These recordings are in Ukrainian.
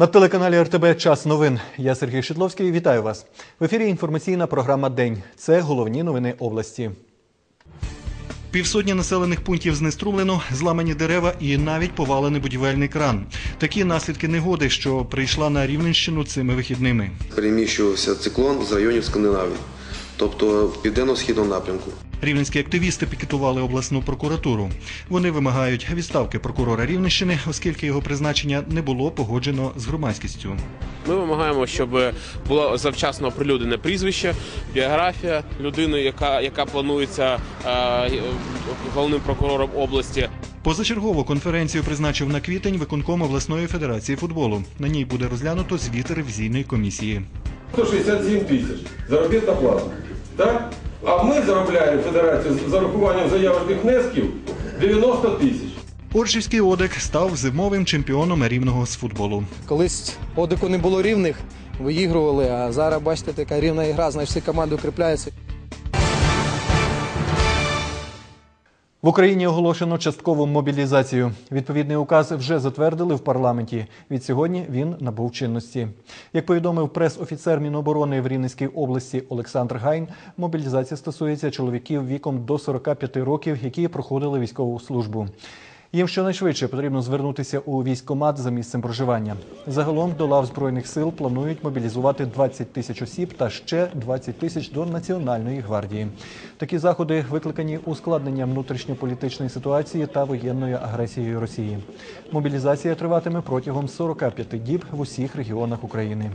На телеканалі РТБ Час новин. Я Сергій Шидловський. Вітаю вас. В ефірі інформаційна програма День. Це головні новини області. Півсотні населених пунктів знеструмлено, зламані дерева і навіть повалений будівельний кран. Такі наслідки негоди, що прийшла на Рівненщину цими вихідними. переміщувався циклон з районів Скандинавії, тобто в південно-східному напрямку. Рівненські активісти пікетували обласну прокуратуру. Вони вимагають відставки прокурора Рівненщини, оскільки його призначення не було погоджено з громадськістю. Ми вимагаємо, щоб було завчасно оприлюднене прізвище, біографія людини, яка, яка планується е, головним прокурором області. Позачергову конференцію призначив на квітень виконком обласної федерації футболу. На ній буде розглянуто звіт ревізійної комісії. 167 тисяч заробітна плата. Так? А ми заробляємо федерацію з зарахуванням заявлених внесків 90 тисяч. Оршівський одек став зимовим чемпіоном рівного з футболу. Колись одику не було рівних, виігрували, а зараз бачите, така рівна ігра, значить всі команди укріпляються. В Україні оголошено часткову мобілізацію. Відповідний указ вже затвердили в парламенті. Від сьогодні він набув чинності. Як повідомив прес-офіцер Міноборони в Рівненській області Олександр Гайн, мобілізація стосується чоловіків віком до 45 років, які проходили військову службу. Їм щонайшвидше потрібно звернутися у військкомат за місцем проживання. Загалом до лав збройних сил планують мобілізувати 20 тисяч осіб та ще 20 тисяч до Національної гвардії. Такі заходи викликані ускладненням внутрішньополітичної ситуації та воєнною агресією Росії. Мобілізація триватиме протягом 45 діб в усіх регіонах України.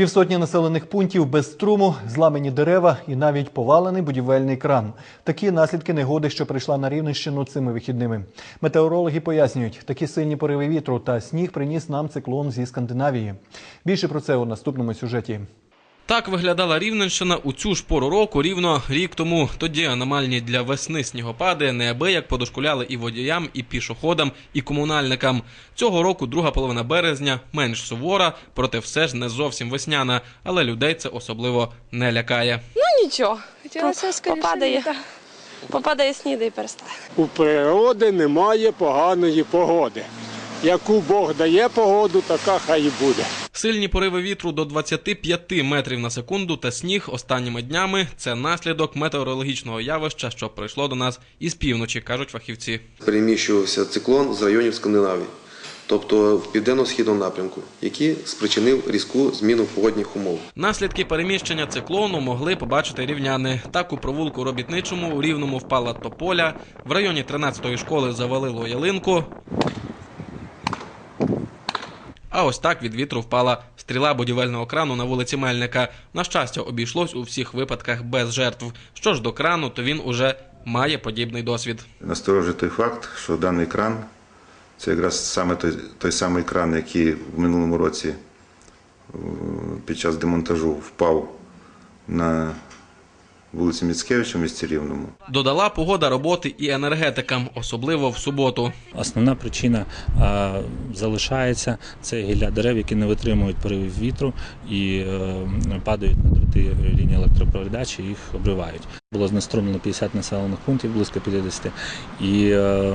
Півсотні населених пунктів без струму, зламані дерева і навіть повалений будівельний кран. Такі наслідки негоди, що прийшла на Рівненщину цими вихідними. Метеорологи пояснюють, такі сильні пориви вітру та сніг приніс нам циклон зі Скандинавії. Більше про це у наступному сюжеті. Так виглядала Рівненщина у цю ж пору року рівно рік тому. Тоді аномальні для весни снігопади неабияк подошкуляли і водіям, і пішоходам, і комунальникам. Цього року друга половина березня менш сувора, проте все ж не зовсім весняна, але людей це особливо не лякає. Ну нічого. Хотілося скоріше попадає, попадає сніг і перестає. У природи немає поганої погоди. Яку Бог дає погоду, така хай і буде. Сильні пориви вітру до 25 метрів на секунду та сніг останніми днями це наслідок метеорологічного явища, що прийшло до нас із півночі, кажуть фахівці. Переміщувався циклон з районів Скандинавії, тобто в південно-східному напрямку, який спричинив різку зміну погодних умов. Наслідки переміщення циклону могли побачити рівняни. Так у провулку робітничому у рівному впала тополя. В районі 13-ї школи завалило ялинку. А ось так від вітру впала стріла будівельного крану на вулиці Мельника. На щастя, обійшлось у всіх випадках без жертв. Що ж до крану, то він уже має подібний досвід. Насторожує той факт, що даний кран це якраз саме той, той самий кран, який в минулому році е, під час демонтажу впав на вулиці Міцкевича в місті Рівному. Додала погода роботи і енергетикам, особливо в суботу. Основна причина а, залишається це гілля дерев, які не витримують поривів вітру і а, падають на дроти лінії електропередачі, їх обривають. Було знеструмлено 50 населених пунктів, близько 50, і е,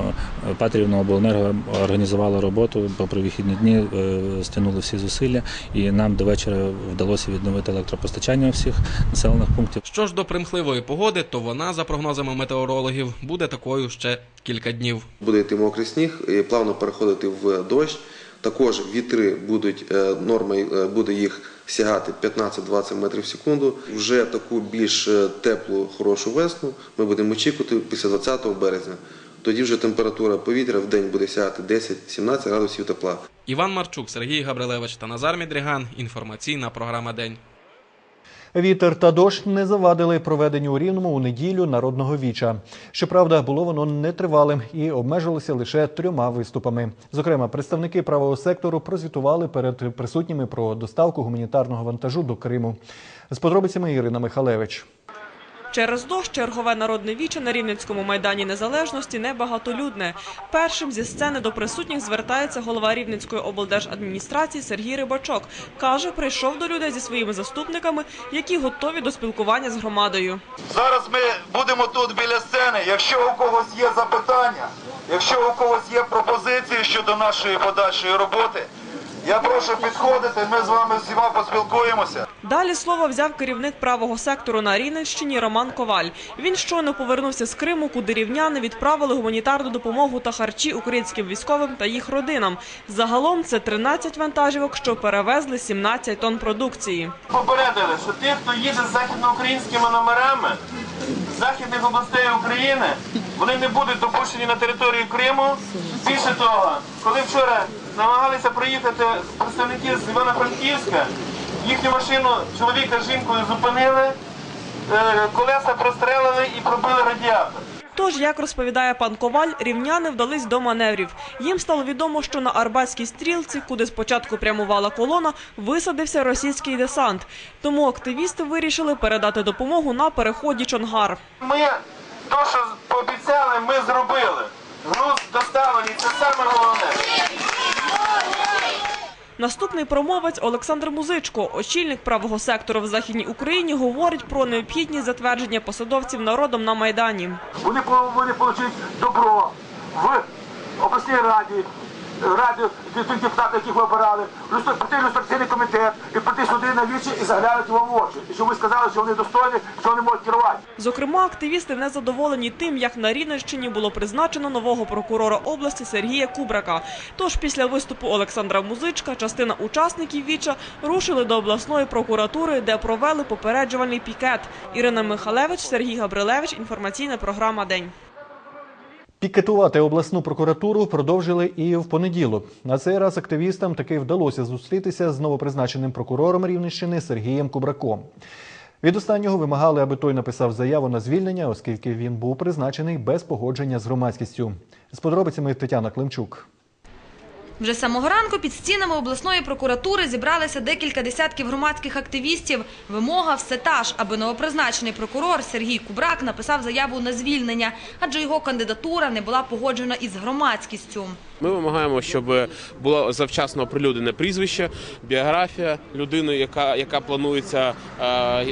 Патрівна обленерго організувала роботу попри вихідні дні, е, стягнули всі зусилля, і нам до вечора вдалося відновити електропостачання всіх населених пунктів. Що ж до примхливої погоди, то вона, за прогнозами метеорологів, буде такою ще кілька днів. Буде йти мокрий сніг, і плавно переходити в дощ. Також вітри будуть е, норма е, буде їх сягати 15-20 метрів в секунду. Вже таку більш е, теплу, хорошу весну ми будемо очікувати після 20 березня. Тоді вже температура повітря в день буде сягати 10-17 градусів тепла. Іван Марчук, Сергій Габрилевич та Назар Мідріган. Інформаційна програма День. Вітер та дощ не завадили проведенню у Рівному у неділю народного віча. Щоправда, було воно нетривалим і обмежилося лише трьома виступами. Зокрема, представники правого сектору прозвітували перед присутніми про доставку гуманітарного вантажу до Криму. З подробицями Ірина Михалевич. Через дощ чергове народне віче на Рівненському майдані Незалежності небагатолюдне. Першим зі сцени до присутніх звертається голова Рівненської облдержадміністрації Сергій Рибачок. Каже, прийшов до людей зі своїми заступниками, які готові до спілкування з громадою. Зараз ми будемо тут біля сцени. Якщо у когось є запитання, Якщо у когось є пропозиції щодо нашої подальшої роботи, я прошу підходити, ми з вами всіма поспілкуємося. Далі слово взяв керівник правого сектору на Рівненщині Роман Коваль. Він щойно повернувся з Криму, куди рівняни відправили гуманітарну допомогу та харчі українським військовим та їх родинам. Загалом це 13 вантажівок, що перевезли 17 тонн продукції. Попередили, що ті, хто їде з західноукраїнськими номерами з західних областей України, вони не будуть допущені на територію Криму. Більше того, коли вчора намагалися проїхати представники з Івано-Франківська, їхню машину чоловіка з жінкою зупинили, е, колеса прострелили і пробили радіатор. Тож, як розповідає пан Коваль, рівняни вдались до маневрів. Їм стало відомо, що на Арбатській стрілці, куди спочатку прямувала колона, висадився російський десант. Тому активісти вирішили передати допомогу на переході Чонгар. Ми то, що пообіцяли, ми зробили. Груз доставлений, це саме головне. Наступний промовець Олександр Музичко, очільник правого сектору в Західній Україні, говорить про необхідність затвердження посадовців народом на Майдані. Вони повинні отримати добро в обласній раді, раді тих депутатів, яких ви обирали, люстр- прийти люстраційний комітет і прийти сюди на вічі і заглянути вам в очі. І щоб ви сказали, що вони достойні, що вони можуть керувати. Зокрема, активісти не задоволені тим, як на Рівненщині було призначено нового прокурора області Сергія Кубрака. Тож після виступу Олександра Музичка частина учасників віча рушили до обласної прокуратури, де провели попереджувальний пікет. Ірина Михалевич, Сергій Габрилевич. Інформаційна програма День. Пікетувати обласну прокуратуру продовжили і в понеділок. На цей раз активістам таки вдалося зустрітися з новопризначеним прокурором Рівненщини Сергієм Кубраком. Від останнього вимагали, аби той написав заяву на звільнення, оскільки він був призначений без погодження з громадськістю. З подробицями Тетяна Климчук. Вже самого ранку під стінами обласної прокуратури зібралися декілька десятків громадських активістів. Вимога все та ж, аби новопризначений прокурор Сергій Кубрак написав заяву на звільнення, адже його кандидатура не була погоджена із громадськістю. Ми вимагаємо, щоб було завчасно оприлюднене прізвище, біографія людини, яка, яка планується е,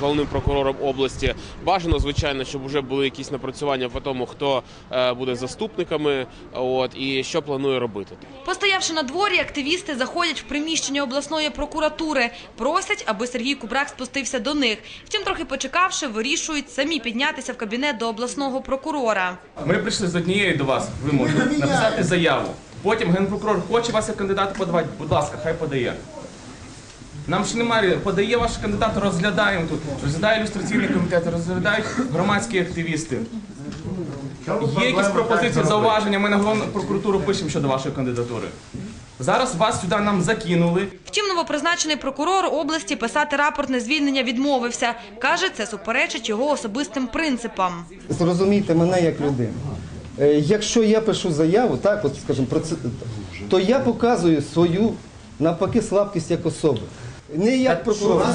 головним прокурором області. Бажано, звичайно, щоб вже були якісь напрацювання по тому, хто е, буде заступниками, от і що планує робити. Постоявши на дворі, активісти заходять в приміщення обласної прокуратури, просять, аби Сергій Кубрак спустився до них. Втім, трохи почекавши, вирішують самі піднятися в кабінет до обласного прокурора. Ми прийшли з однією до вас вимоги написати заяву. Потім генпрокурор хоче вас як кандидата подавати. Будь ласка, хай подає. Нам ще немає, подає ваш кандидат, розглядаємо тут. Розглядає ілюстраційний комітет, розглядають громадські активісти. Є якісь пропозиції, зауваження, ми на головну прокуратуру пишемо щодо вашої кандидатури. Зараз вас сюди нам закинули. Втім, новопризначений прокурор області писати рапорт на звільнення відмовився. Каже, це суперечить його особистим принципам. Зрозумійте мене як людину. Е, Якщо я пишу заяву, так, от скажімо, про це, то я показую свою навпаки слабкість як особи. Не як прокурор.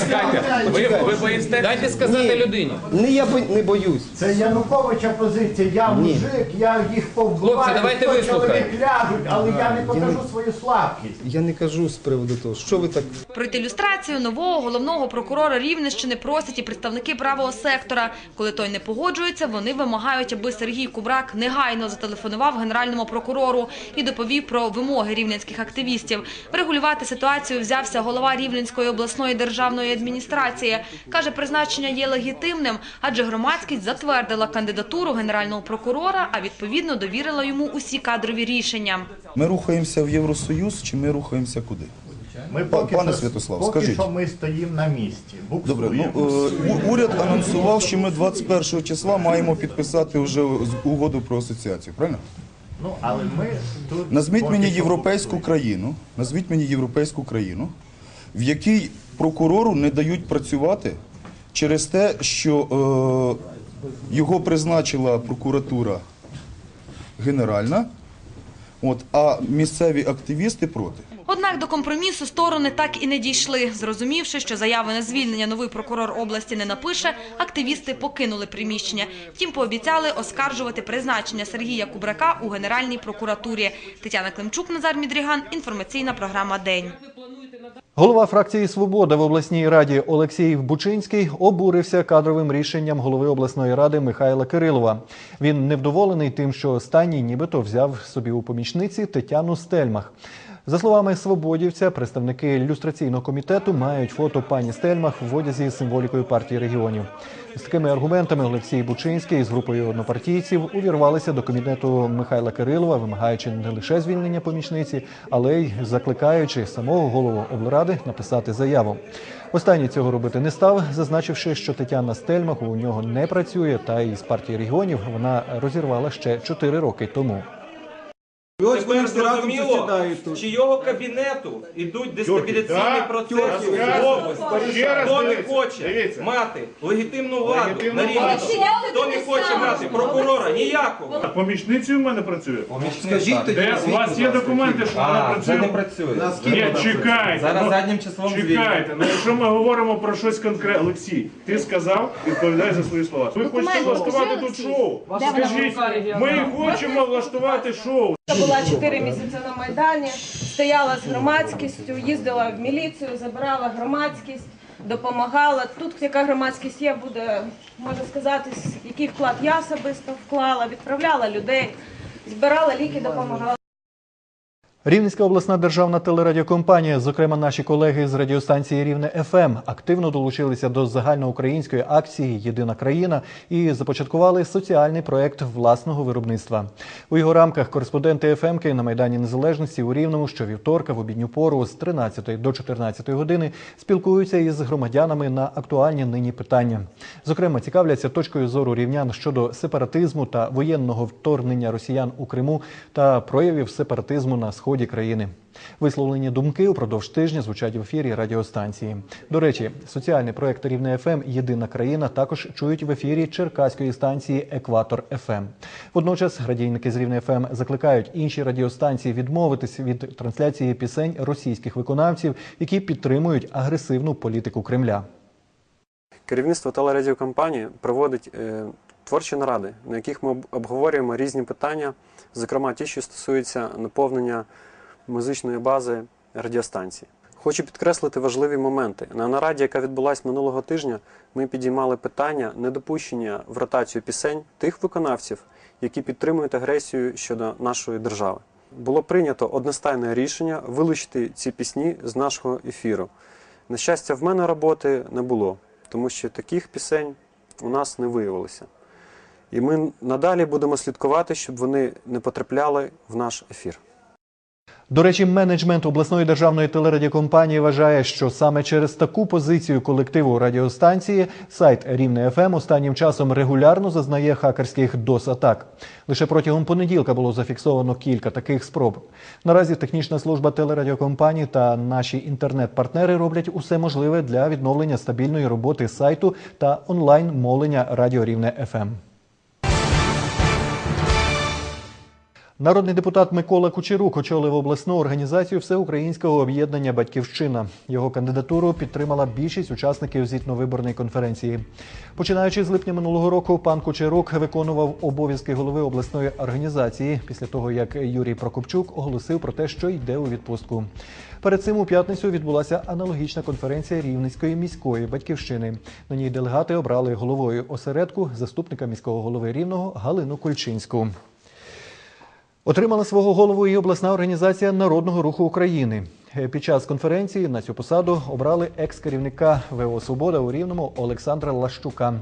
Чекайте, ви, ви боїсте? Дайте сказати людині. Не я бо- не боюсь. Це Януковича позиція. Я Ні. мужик, я їх повбиваю, Хлопці, давайте сто вислухаємо. чоловік ляжуть, але я не Я покажу не- свою слабкість. Я не кажу з приводу того, що ви так. Пройти ілюстрацію нового головного прокурора Рівненщини просять і представники правого сектора. Коли той не погоджується, вони вимагають, аби Сергій Кубрак негайно зателефонував генеральному прокурору і доповів про вимоги рівненських активістів. Врегулювати ситуацію взявся голова Рівненської обласної державної адміністрації. Каже, призначення є легітимним, адже громадськість затвердила кандидатуру генерального прокурора, а відповідно довірила йому усі кадрові рішення. Ми рухаємося в Євросоюз чи ми рухаємося куди? Ми поки, Пане що, Святослав, поки скажіть. що ми стоїмо на місці. Добре, ну е, уряд анонсував, що ми 21 числа маємо підписати вже з- угоду про асоціацію, правильно? Ну, але ми тут Назвіть мені європейську країну, назвіть мені європейську країну, в якій прокурору не дають працювати через те, що е, його призначила прокуратура генеральна, от, а місцеві активісти проти. Однак до компромісу сторони так і не дійшли. Зрозумівши, що заяви на звільнення новий прокурор області не напише, активісти покинули приміщення. Втім, пообіцяли оскаржувати призначення Сергія Кубрака у Генеральній прокуратурі. Тетяна Климчук, Назар Мідріган. Інформаційна програма День. Голова фракції Свобода в обласній раді Олексій Бучинський обурився кадровим рішенням голови обласної ради Михайла Кирилова. Він невдоволений тим, що останній нібито взяв собі у помічниці Тетяну Стельмах. За словами свободівця, представники люстраційного комітету мають фото пані Стельмах в одязі з символікою партії регіонів. З такими аргументами Олексій Бучинський з групою однопартійців увірвалися до кабінету Михайла Кирилова, вимагаючи не лише звільнення помічниці, але й закликаючи самого голову облради написати заяву. Останній цього робити не став, зазначивши, що Тетяна Стельмах у нього не працює, та й з партії регіонів вона розірвала ще чотири роки тому. Тепер зрозуміло, з чийого кабінету йдуть дестабіляційні так, процеси в області. ще раз Хто не дивіться, хоче дивіться. мати легітимну владу Легітимну на рівні, владу. хто не хоче мати прокурора, ніякого. А помічницею в мене працює? Скажіть тоді, Де? У вас є документи, що вона А, не працює. Ні, чекайте. Зараз ну, заднім числом Чекайте, ну якщо ми говоримо про щось конкретне, Олексій, ти сказав, відповідай за свої слова. Ви хочете влаштувати тут шоу? Скажіть, ми хочемо влаштувати шоу. Я була 4 місяці на Майдані, стояла з громадськістю, їздила в міліцію, забирала громадськість, допомагала. Тут яка громадськість є, буде, можна сказати, який вклад я особисто вклала, відправляла людей, збирала ліки, допомагала. Рівненська обласна державна телерадіокомпанія, зокрема наші колеги з радіостанції Рівне ФМ, активно долучилися до загальноукраїнської акції Єдина країна і започаткували соціальний проект власного виробництва. У його рамках кореспонденти ФМки на майдані Незалежності у Рівному щовівторка в обідню пору з 13 до 14 години спілкуються із громадянами на актуальні нині питання. Зокрема, цікавляться точкою зору рівнян щодо сепаратизму та воєнного вторгнення росіян у Криму та проявів сепаратизму на сході країни. Висловлені думки упродовж тижня звучать в ефірі радіостанції. До речі, соціальний проект Рівне ФМ Єдина країна також чують в ефірі Черкаської станції Екватор ФМ. Водночас радійники з Рівне ФМ закликають інші радіостанції відмовитись від трансляції пісень російських виконавців, які підтримують агресивну політику Кремля. Керівництво телерадіокомпанії проводить е, творчі наради, на яких ми обговорюємо різні питання, зокрема ті, що стосуються наповнення музичної бази радіостанції. Хочу підкреслити важливі моменти. На нараді, яка відбулася минулого тижня, ми підіймали питання недопущення в ротацію пісень тих виконавців, які підтримують агресію щодо нашої держави. Було прийнято одностайне рішення вилучити ці пісні з нашого ефіру. На щастя, в мене роботи не було, тому що таких пісень у нас не виявилося. І ми надалі будемо слідкувати, щоб вони не потрапляли в наш ефір. До речі, менеджмент обласної державної телерадіокомпанії вважає, що саме через таку позицію колективу радіостанції сайт Рівне ФМ останнім часом регулярно зазнає хакерських дос-атак. Лише протягом понеділка було зафіксовано кілька таких спроб. Наразі технічна служба телерадіокомпанії та наші інтернет-партнери роблять усе можливе для відновлення стабільної роботи сайту та онлайн мовлення Радіо Рівне ФМ. Народний депутат Микола Кучерук очолив обласну організацію Всеукраїнського об'єднання Батьківщина. Його кандидатуру підтримала більшість учасників звітно-виборної конференції. Починаючи з липня минулого року, пан Кучерук виконував обов'язки голови обласної організації після того, як Юрій Прокопчук оголосив про те, що йде у відпустку. Перед цим у п'ятницю відбулася аналогічна конференція Рівненської міської батьківщини. На ній делегати обрали головою осередку заступника міського голови Рівного Галину Кульчинську. Отримала свого голову і обласна організація Народного руху України. Е, Під час конференції на цю посаду обрали екс-керівника ВО Свобода у Рівному Олександра Лащука.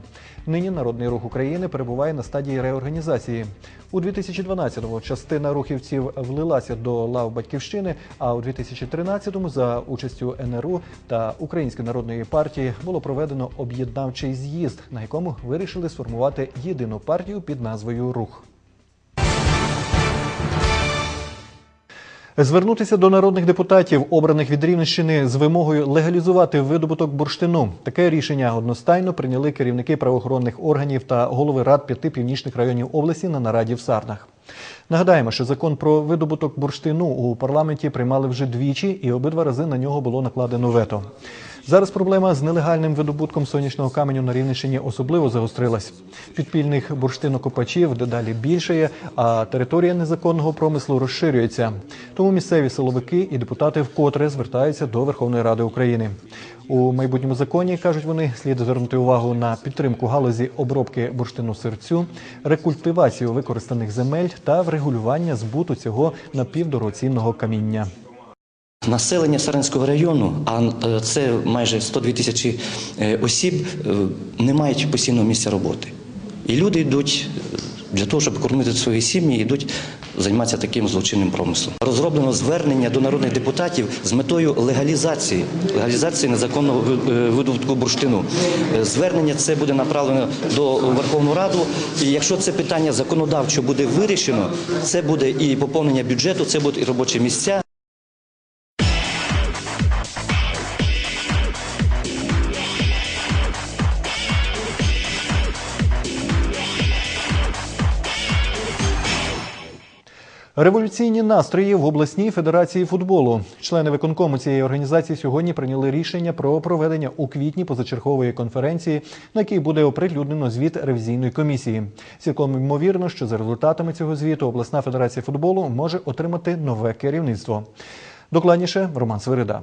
Нині Народний рух України перебуває на стадії реорганізації. У 2012-му частина рухівців влилася до лав батьківщини, а у 2013-му за участю НРУ та Української народної партії було проведено об'єднавчий з'їзд, на якому вирішили сформувати єдину партію під назвою Рух. Звернутися до народних депутатів, обраних від Рівненщини, з вимогою легалізувати видобуток бурштину. Таке рішення одностайно прийняли керівники правоохоронних органів та голови рад п'яти північних районів області на нараді в Сарнах. Нагадаємо, що закон про видобуток бурштину у парламенті приймали вже двічі, і обидва рази на нього було накладено вето. Зараз проблема з нелегальним видобутком сонячного каменю на Рівненщині особливо загострилась. Підпільних бурштинокопачів дедалі більшає, а територія незаконного промислу розширюється. Тому місцеві силовики і депутати вкотре звертаються до Верховної Ради України. У майбутньому законі кажуть вони, слід звернути увагу на підтримку галузі обробки бурштину сирцю, рекультивацію використаних земель та врегулювання збуту цього напівдорогоцінного каміння. Населення Сарненського району, а е, це майже 102 тисячі е, осіб, е, не мають постійного місця роботи. І люди йдуть для того, щоб кормити свої сім'ї, йдуть займатися таким злочинним промислом. Розроблено звернення до народних депутатів з метою легалізації, легалізації незаконного видобутку бурштину. Звернення це буде направлено до Верховну Раду. І якщо це питання законодавчо буде вирішено, це буде і поповнення бюджету, це будуть і робочі місця. Революційні настрої в обласній федерації футболу. Члени виконкому цієї організації сьогодні прийняли рішення про проведення у квітні позачергової конференції, на якій буде оприлюднено звіт ревізійної комісії. Цілком ймовірно, що за результатами цього звіту обласна федерація футболу може отримати нове керівництво. Докладніше Роман Свирида.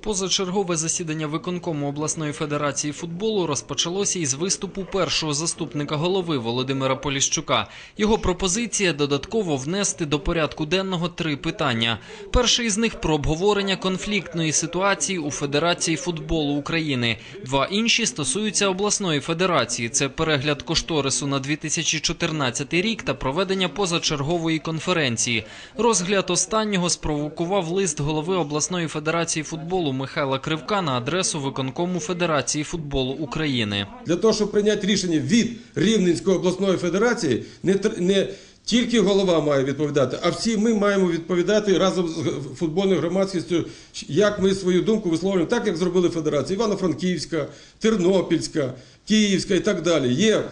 Позачергове засідання виконкому обласної федерації футболу розпочалося із виступу першого заступника голови Володимира Поліщука. Його пропозиція додатково внести до порядку денного три питання. Перше із них про обговорення конфліктної ситуації у Федерації футболу України. Два інші стосуються обласної федерації. Це перегляд кошторису на 2014 рік та проведення позачергової конференції. Розгляд останнього спровокував лист голови обласної федерації футболу Михайла Кривка на адресу виконкому Федерації футболу України. Для того, щоб прийняти рішення від Рівненської обласної федерації, не, не тільки голова має відповідати, а всі ми маємо відповідати разом з футбольною громадськістю, як ми свою думку висловлюємо, так як зробили федерації Івано-Франківська, Тернопільська, Київська і так далі. Є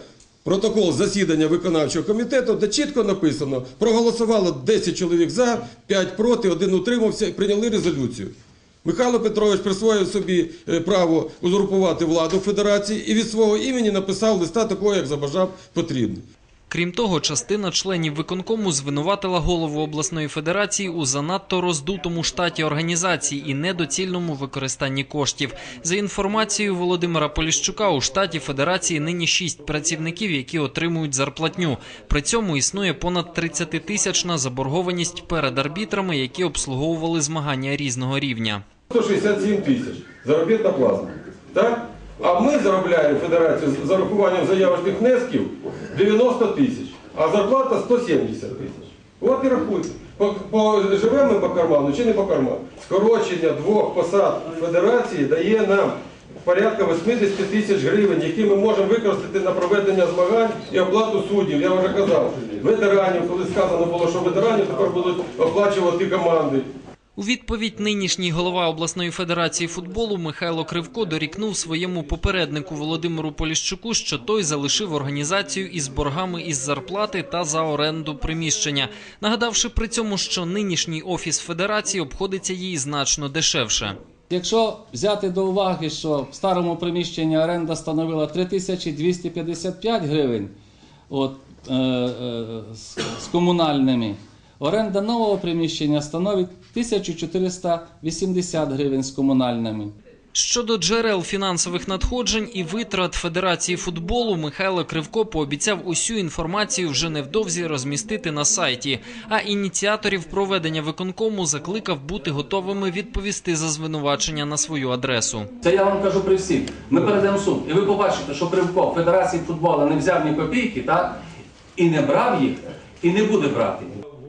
Протокол засідання виконавчого комітету, де чітко написано, проголосувало 10 чоловік за, 5 проти, один утримався і прийняли резолюцію. Михайло Петрович присвоїв собі е, право узурпувати владу федерації і від свого імені написав листа такого, як забажав потрібно. Крім того, частина членів виконкому звинуватила голову обласної федерації у занадто роздутому штаті організації і недоцільному використанні коштів. За інформацією Володимира Поліщука, у штаті федерації нині шість працівників, які отримують зарплатню. При цьому існує понад 30-тисячна заборгованість перед арбітрами, які обслуговували змагання різного рівня. 167 тисяч заробітна плата. Так? А ми заробляємо федерацію з зарахуванням заявочних внесків 90 тисяч, а зарплата 170 тисяч. От і рахуйте. По, по, живемо ми по карману чи не по карману? Скорочення двох посад федерації дає нам порядка 80 тисяч гривень, які ми можемо використати на проведення змагань і оплату суддів. Я вже казав, ветеранів, коли сказано було, що ветеранів тепер будуть оплачувати команди. У відповідь нинішній голова обласної федерації футболу Михайло Кривко дорікнув своєму попереднику Володимиру Поліщуку, що той залишив організацію із боргами із зарплати та за оренду приміщення, нагадавши при цьому, що нинішній офіс федерації обходиться їй значно дешевше. Якщо взяти до уваги, що в старому приміщенні оренда становила 3255 гривень от, е, е, з, з комунальними, оренда нового приміщення становить 1480 гривень з комунальними. Щодо джерел фінансових надходжень і витрат Федерації футболу, Михайло Кривко пообіцяв усю інформацію вже невдовзі розмістити на сайті. А ініціаторів проведення виконкому закликав бути готовими відповісти за звинувачення на свою адресу. Це я вам кажу при всіх. Ми перейдемо в суд, і ви побачите, що Кривко Федерації футболу не взяв ні копійки, так? І не брав їх, і не буде брати.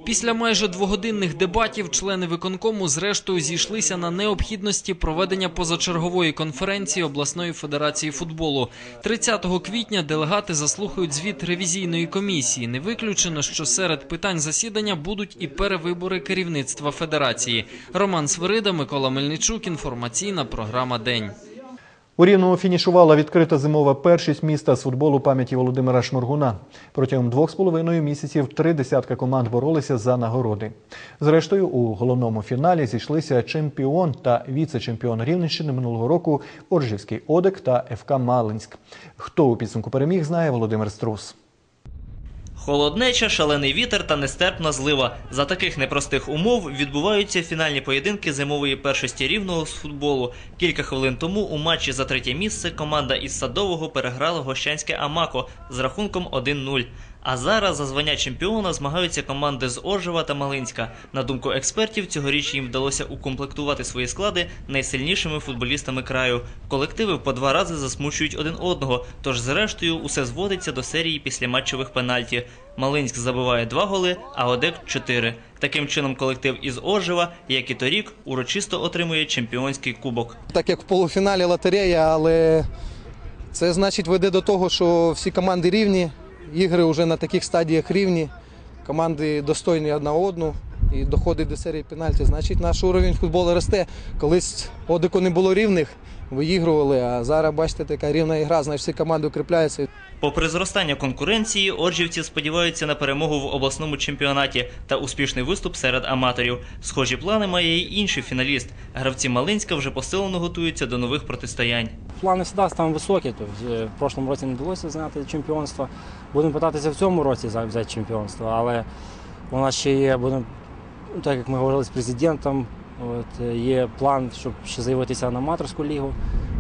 Після майже двогодинних дебатів члени виконкому зрештою зійшлися на необхідності проведення позачергової конференції обласної федерації футболу. 30 квітня делегати заслухають звіт ревізійної комісії. Не виключено, що серед питань засідання будуть і перевибори керівництва федерації. Роман Свирида, Микола Мельничук. Інформаційна програма День. У Рівному фінішувала відкрита зимова першість міста з футболу пам'яті Володимира Шморгуна. Протягом двох з половиною місяців три десятка команд боролися за нагороди. Зрештою, у головному фіналі зійшлися чемпіон та віце-чемпіон Рівненщини минулого року Оржівський Одек та ФК Малинськ. Хто у підсумку переміг, знає Володимир Струс. Холоднеча, шалений вітер та нестерпна злива. За таких непростих умов відбуваються фінальні поєдинки зимової першості рівного з футболу. Кілька хвилин тому у матчі за третє місце команда із Садового переграла гощанське Амако з рахунком 1-0. А зараз за звання чемпіона змагаються команди з Оржева та Малинська. На думку експертів, цьогоріч їм вдалося укомплектувати свої склади найсильнішими футболістами краю. Колективи по два рази засмучують один одного, тож зрештою усе зводиться до серії післяматчевих пенальті. Малинськ забиває два голи, а Одек чотири. Таким чином, колектив із Оржева, як і торік, урочисто отримує чемпіонський кубок. так як в полуфіналі лотерея, але це значить веде до того, що всі команди рівні, ігри вже на таких стадіях рівні, команди достойні одна одну і доходить до серії пенальті. Значить, наш уровень футболу росте. Колись одику не було рівних, виігрували, а зараз бачите, така рівна ігра, значить всі команди укріпляються. Попри зростання конкуренції, оржівці сподіваються на перемогу в обласному чемпіонаті та успішний виступ серед аматорів. Схожі плани має й інший фіналіст. Гравці Малинська вже посилено готуються до нових протистоянь. Плани завжди там високі. Тобто, е, в прошлому році не вдалося зняти чемпіонство. Будемо питатися в цьому році за- взяти чемпіонство, але у нас ще є, будемо, так як ми говорили з президентом, от, е, є план, щоб ще заявитися на аматорську лігу.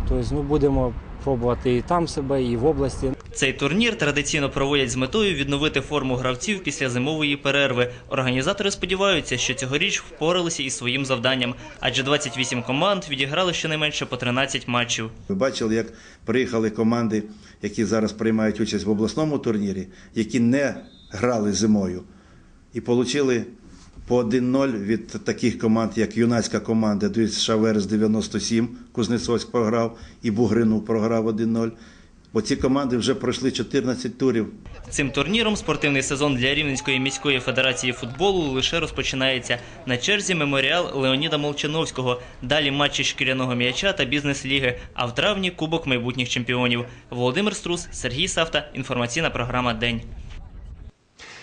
Тобто ну, будемо пробувати і там себе, і в області. Цей турнір традиційно проводять з метою відновити форму гравців після зимової перерви. Організатори сподіваються, що цьогоріч впоралися із своїм завданням, адже 28 команд відіграли щонайменше по 13 матчів. Ви бачили, як приїхали команди, які зараз приймають участь в обласному турнірі, які не грали зимою, і отримали по 1-0 від таких команд, як юнацька команда, дивіться, Шаверс 97, Кузнецовськ програв, і Бугринов програв 1-0. Бо ці команди вже пройшли 14 турів. Цим турніром спортивний сезон для Рівненської міської федерації футболу лише розпочинається. На черзі меморіал Леоніда Молчановського. Далі матчі шкіряного м'яча та бізнес-ліги. А в травні Кубок майбутніх чемпіонів. Володимир Струс, Сергій Савта. Інформаційна програма День.